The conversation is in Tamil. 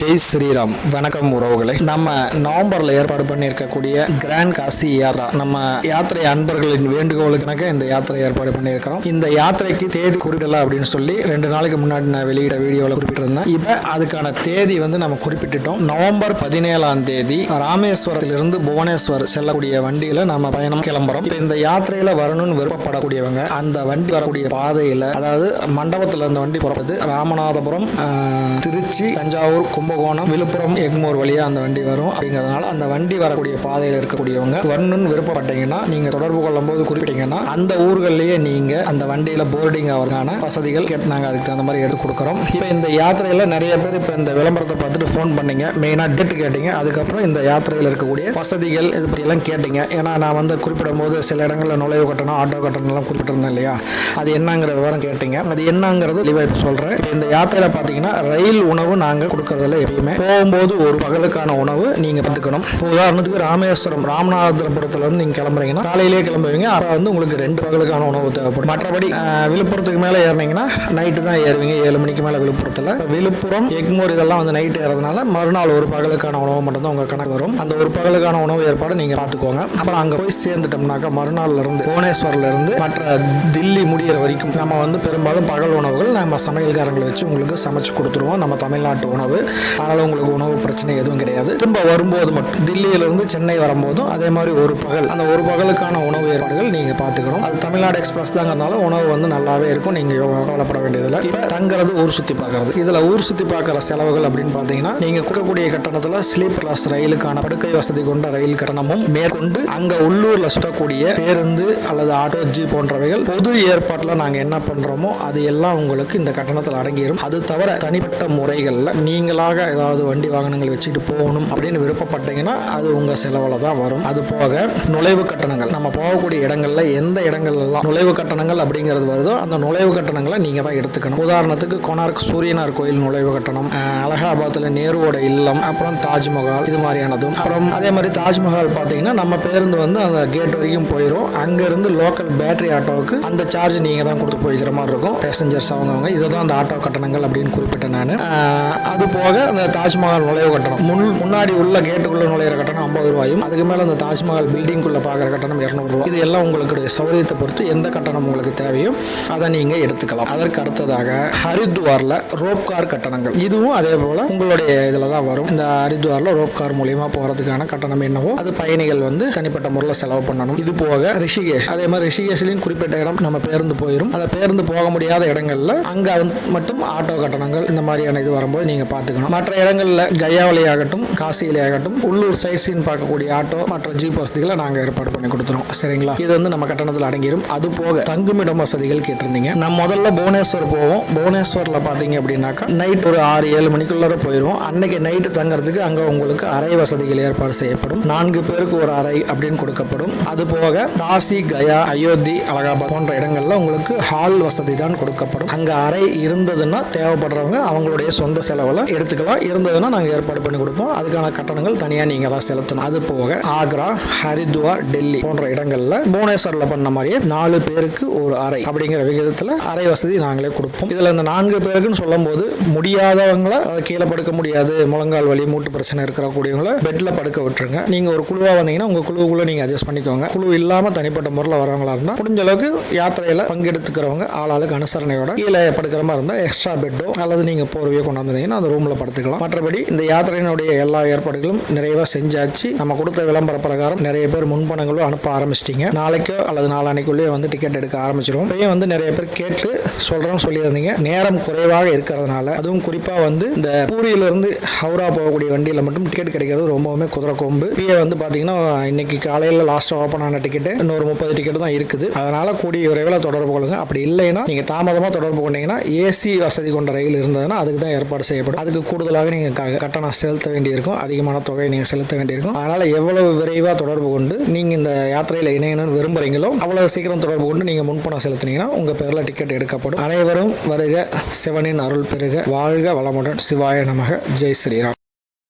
ஜெய் ஸ்ரீராம். வணக்கம் உறவுகளை. நம்ம நவம்பர்ல ஏற்பாடு பண்ணியிருக்கக்கூடிய கிராண்ட் காசி யாத்ரா நம்ம யாத்திரை அன்பர்களின் வேண்டுகோளுக்கு இந்த யாத்திரை ஏற்பாடு பண்ணியிருக்கிறோம். இந்த யாத்திரைக்கு தேதி குறிப்பிடலாம் அப்படின்னு சொல்லி ரெண்டு நாளைக்கு முன்னாடி நான் வெளியிட வீடியோவில் குறிப்பிட்டிருந்தேன். இப்போ அதுக்கான தேதி வந்து நம்ம குறிப்பிட்டுட்டோம். நவம்பர் பதினேழாம் தேதி ராமேஸ்வரத்திலிருந்து புவனேஸ்வர் செல்லக்கூடிய வண்டியில நம்ம பயணம் கிளம்புறோம். இப்போ இந்த யாத்திரையில வரணும்னு விருப்பப்படக்கூடியவங்க அந்த வண்டி வரக்கூடிய பாதையில அதாவது மண்டபத்தில் அந்த வண்டி போறது ராமநாதபுரம் திருச்சி தஞ்சாவூர் கும்பகோணம் விழுப்புரம் எக்மோர் வழியா அந்த வண்டி வரும். அப்படிங்கிறதுனால அந்த வண்டி வரக்கூடிய பாதையில் இருக்கக்கூடியவங்க வரணும்னு விருப்பப்பட்டீங்கன்னா நீங்க தொடர்பு கொள்ளும் போது குறிப்பிட்டீங்கன்னா அந்த ஊர்களிலேயே நீங்க அந்த வண்டியில போர்டிங் அவருக்கான வசதிகள் கேட்டு நாங்க அதுக்கு தகுந்த மாதிரி எடுத்து கொடுக்குறோம். இப்போ இந்த யாத்திரையில நிறைய பேர் இப்போ இந்த விளம்பரத்தை பார்த்துட்டு ஃபோன் பண்ணீங்க. மெயினா டேட் கேட்டீங்க. அதுக்கப்புறம் இந்த யாத்திரையில் இருக்கக்கூடிய வசதிகள் இது பத்தி எல்லாம் கேட்டீங்க. ஏன்னா நான் வந்து குறிப்பிடும் போது சில இடங்களில் நுழைவு கட்டணம் ஆட்டோ கட்டணம் எல்லாம் குறிப்பிட்டிருந்தேன் இல்லையா? அது என்னங்கிற விவரம் கேட்டீங்க. அது என்னங்கிறது தெளிவாக இப்போ சொல்கிறேன் இந்த யாத்திரையில் பார்த்தீங்கன்னா ரயில் உணவு நாங்கள் கொடுக்கறதில்ல. எப்பயுமே போகும்போது ஒரு பகலுக்கான உணவு நீங்கள் பார்த்துக்கணும். உதாரணத்துக்கு ராமேஸ்வரம் ராமநாதபுரத்துல இருந்து நீங்கள் கிளம்புறீங்கன்னா காலையிலேயே கிளம்புவீங்க. அப்போ வந்து உங்களுக்கு ரெண்டு பகலுக்கான உணவு தேவைப்படும். மற்றபடி விழுப்புரத்துக்கு மேலே ஏறினீங்கன்னா நைட்டு தான் ஏறுவீங்க. ஏழு மணிக்கு மேலே விழுப்புரத்தில். விழுப்புரம் எக்மோர் இதெல்லாம் வந்து நைட்டு ஏறதுனால மறுநாள் ஒரு பகலுக்கான உணவு மட்டும்தான் உங்கள் கணக்கு வரும். அந்த ஒரு பகலுக்கான உணவு ஏற்பாடு நீங்கள் பார்த்துக்கோங்க. அப்புறம் அங்கே போய் சேர்ந்துட்டோம்னாக்கா மறுநாள்ல இருந்து புவனேஸ்வர்ல இருந்து மற்ற தில்லி முடியிற வரைக்கும் நம்ம வந்து பெரும்பாலும் பகல் உணவுகள் நம்ம சமையல்காரங்களை வச்சு உங்களுக்கு சமைச்சு கொடுத்துருவோம். நம்ம தமிழ்நாட்டு உணவு. அதனால் உங்களுக்கு உணவு பிரச்சனை எதுவும் கிடையாது. திரும்ப வரும்போது மட்டும் தில்லியிலிருந்து சென்னை வரும்போதும் அதே மாதிரி ஒரு பகல் அந்த ஒரு பகலுக்கான உணவு ஏற்பாடுகள் நீங்கள் பார்த்துக்கணும். அது தமிழ்நாடு எக்ஸ்பிரஸ் தாங்கிறதுனால உணவு வந்து நல்லாவே இருக்கும் நீங்கள் கவலைப்பட வேண்டியதில்லை. இப்போ தங்குறது ஊர் சுற்றி பார்க்கறது. இதில் ஊர் சுற்றி பார்க்குற செலவுகள் அப்படின்னு பார்த்தீங்கன்னா நீங்கள் கொடுக்கக்கூடிய கட்டணத்தில் ஸ்லீப் கிளாஸ் ரயிலுக்கான படுக்கை வசதி கொண்ட ரயில் கட்டணமும் மேற்கொண்டு அங்கே உள்ளூரில் சுற்றக்கூடிய பேருந்து அல்லது ஆட்டோ ஜி போன்றவைகள் பொது ஏற்பாட்டில் நாங்கள் என்ன பண்ணுறோமோ அது எல்லாம் உங்களுக்கு இந்த கட்டணத்தில் அடங்கிடும் அது தவிர தனிப்பட்ட முறைகளில் நீங்களாக ஏதாவது வண்டி வாகனங்கள் வச்சுட்டு போகணும் அப்படின்னு விருப்பப்பட்டீங்கன்னா அது உங்க செலவில் தான் வரும். அது போக நுழைவு கட்டணங்கள். நம்ம போகக்கூடிய இடங்கள்ல எந்த இடங்கள்லாம் நுழைவு கட்டணங்கள் அப்படிங்கிறது வருதோ அந்த நுழைவு கட்டணங்களை நீங்க தான் எடுத்துக்கணும். உதாரணத்துக்கு கொனார்க் சூரியனார் கோயில் நுழைவு கட்டணம் அலகாபாத்தில் நேருவோட இல்லம் அப்புறம் தாஜ்மஹால் இது மாதிரியானதும். அப்புறம் அதே மாதிரி தாஜ்மஹால் பார்த்தீங்கன்னா நம்ம பேருந்து வந்து அந்த கேட் வரைக்கும் போயிடும் அங்கேருந்து லோக்கல் பேட்டரி ஆட்டோவுக்கு அந்த சார்ஜ் நீங்கள் தான் கொடுத்து போய்க்கிற மாதிரி இருக்கும். பேசஞ்சர்ஸ் அவங்கவுங்க இதுதான் அந்த ஆட்டோ கட்டணங்கள் அப்படின்னு குறிப்பிட்டேன் நான். அது போக அந்த தாஜ்மஹால் நுழைவு கட்டணம். முன் முன்னாடி உள்ள கேட்டுக்குள்ள நுழையிற கட்டணம் ஐம்பது ரூபாயும் அதுக்கு மேலே அந்த தாஜ்மஹால் பில்டிங்குள்ள பார்க்குற கட்டணம் இரநூறுவா இது எல்லாம் உங்களுக்கு சௌகரியத்தை பொறுத்து எந்த கட்டணம் உங்களுக்கு தேவையோ அதை நீங்கள் எடுத்துக்கலாம். அதற்கு அடுத்ததாக ஹரித்வாரில் ரோப் கார் கட்டணங்கள். இதுவும் அதே போல் உங்களுடைய இதில் தான் வரும். இந்த ஹரித்வாரில் ரோப் கார் மூலியமா போகிறதுக்கான கட்டணம் என்னவோ அது பயணிகள் வந்து தனிப்பட்ட முறையில் செலவு பண்ணணும். இது போக ரிஷிகேஷ். அதே மாதிரி ரிஷிகேஷ்லையும் குறிப்பிட்ட இடம் நம்ம பேருந்து போயிடும் அதை பேருந்து போக முடியாத இடங்கள்ல அங்கே மட்டும் ஆட்டோ கட்டணங்கள் இந்த மாதிரியான இது வரும்போது நீங்கள் பார்த்துக்கணும். மற்ற இடங்களில் கயாவிலே ஆகட்டும் காசியிலே ஆகட்டும் உள்ளூர் சைட் சீன் பார்க்கக்கூடிய ஆட்டோ மற்ற ஜீப் வசதிகளை நாங்கள் ஏற்பாடு பண்ணி கொடுத்துருவோம் சரிங்களா? இது வந்து நம்ம கட்டணத்தில் அடங்கிடும் அது போக தங்குமிடம் வசதிகள் கேட்டிருந்தீங்க. நான் முதல்ல புவனேஸ்வர் போவோம். புவனேஸ்வரில் பார்த்தீங்க அப்படின்னாக்கா நைட் ஒரு ஆறு ஏழு மணிக்குள்ளார போயிடுவோம் அன்னைக்கு நைட்டு தங்குறதுக்கு அங்கே உங்களுக்கு அறை வசதிகள் ஏற்பாடு செய்யப்படும். நான்கு பேருக்கு ஒரு அறை அப்படின்னு கொடுக்கப்படும். அது போக காசி கயா அயோத்தி அலகாபாத் போன்ற இடங்கள்ல உங்களுக்கு ஹால் வசதி தான் கொடுக்கப்படும். அங்கே அறை இருந்ததுன்னா தேவைப்படுறவங்க அவங்களுடைய சொந்த செலவில் எடுத்துக்கலாம். இருந்ததுன்னா நாங்கள் ஏற்பாடு பண்ணி கொடுப்போம். அதுக்கான கட்டணங்கள் தனியாக நீங்கள் தான் செலுத்தணும். அது போக ஆக்ரா ஹரித்வார் டெல்லி போன்ற இடங்களில் புவனேஸ்வரில் பண்ண மாதிரியே நாலு பேருக்கு ஒரு அறை அப்படிங்கிற விகிதத்தில் அறை வசதி நாங்களே கொடுப்போம். இதில் இந்த நான்கு பேருக்குன்னு சொல்லும்போது முடியாதவங்கள கீழே படுக்க முடியாது. முழங்கால் வலி மூட்டு பிரச்சனை இருக்கிறக்கூடியவங்கள பெட்டில் படுக்க விட்டுருங்க. நீங்கள் ஒரு குழுவாக வந்தீங்கன்னா உங்கள் குழுவுக்குள்ளே நீங்கள் அட்ஜஸ்ட் பண்ணிக்கோங்க. குழு இல்லாமல் தனிப்பட்ட முறையில் வரவங்களா இருந்தால் முடிஞ்ச அளவுக்கு யாத்திரையில் பங்கெடுத்துக்கிறவங்க ஆளாளுக்கு அனுசரணையோட கீழே படுக்கிற மாதிரி இருந்தால் எக்ஸ்ட்ரா பெட்டோ அல்லது நீங்கள் போர்வையோ கொண்டாந்துருந்தீங்கன்னா அந்த ரூமில் பார்த்துக்கலாம். மற்றபடி இந்த யாத்திரையினுடைய எல்லா ஏற்பாடுகளும் நிறைவாக செஞ்சாச்சு. நம்ம கொடுத்த விளம்பர பிரகாரம் நிறைய பேர் முன்பணங்களும் அனுப்ப ஆரம்பிச்சிட்டிங்க. நாளைக்கோ அல்லது நாளானைக்குள்ளேயே வந்து டிக்கெட் எடுக்க ஆரம்பிச்சிடும் இப்பயும் வந்து நிறைய பேர் கேட்டு சொல்கிறோம்னு சொல்லியிருந்தீங்க. நேரம் குறைவாக இருக்கிறதுனால அதுவும் குறிப்பாக வந்து இந்த பூரியிலிருந்து ஹவுரா போகக்கூடிய வண்டியில் மட்டும் டிக்கெட் கிடைக்கிறது ரொம்பவுமே குதிரை கொம்பு. இப்பயே வந்து பார்த்தீங்கன்னா இன்னைக்கு காலையில் லாஸ்ட் ஓப்பன் ஆன டிக்கெட்டு இன்னொரு முப்பது டிக்கெட் தான் இருக்குது. அதனால கூடிய விரைவில் தொடர்பு கொள்ளுங்க. அப்படி இல்லைன்னா நீங்கள் தாமதமாக தொடர்பு கொண்டீங்கன்னா ஏசி வசதி கொண்ட ரயில் இருந்ததுன்னா அதுக்கு தான் ஏற்பாடு செய்யப்படும். அதுக்கு கூடுதலாக நீங்கள் கட்டணம் செலுத்த வேண்டியிருக்கும். அதிகமான தொகையை நீங்கள் செலுத்த வேண்டியிருக்கும். அதனால் எவ்வளவு விரைவாக தொடர்பு கொண்டு நீங்கள் இந்த யாத்திரையில் இணையணும்னு விரும்புகிறீங்களோ அவ்வளவு சீக்கிரம் தொடர்பு கொண்டு நீங்கள் முன்பணம் செலுத்தினீங்கன்னா உங்கள் பேரில் டிக்கெட் எடுக்கப்படும். அனைவரும் வருக சிவனின் அருள் பெருக. வாழ்க வளமுடன் சிவாய நமக. ஜெய் ஸ்ரீராம்.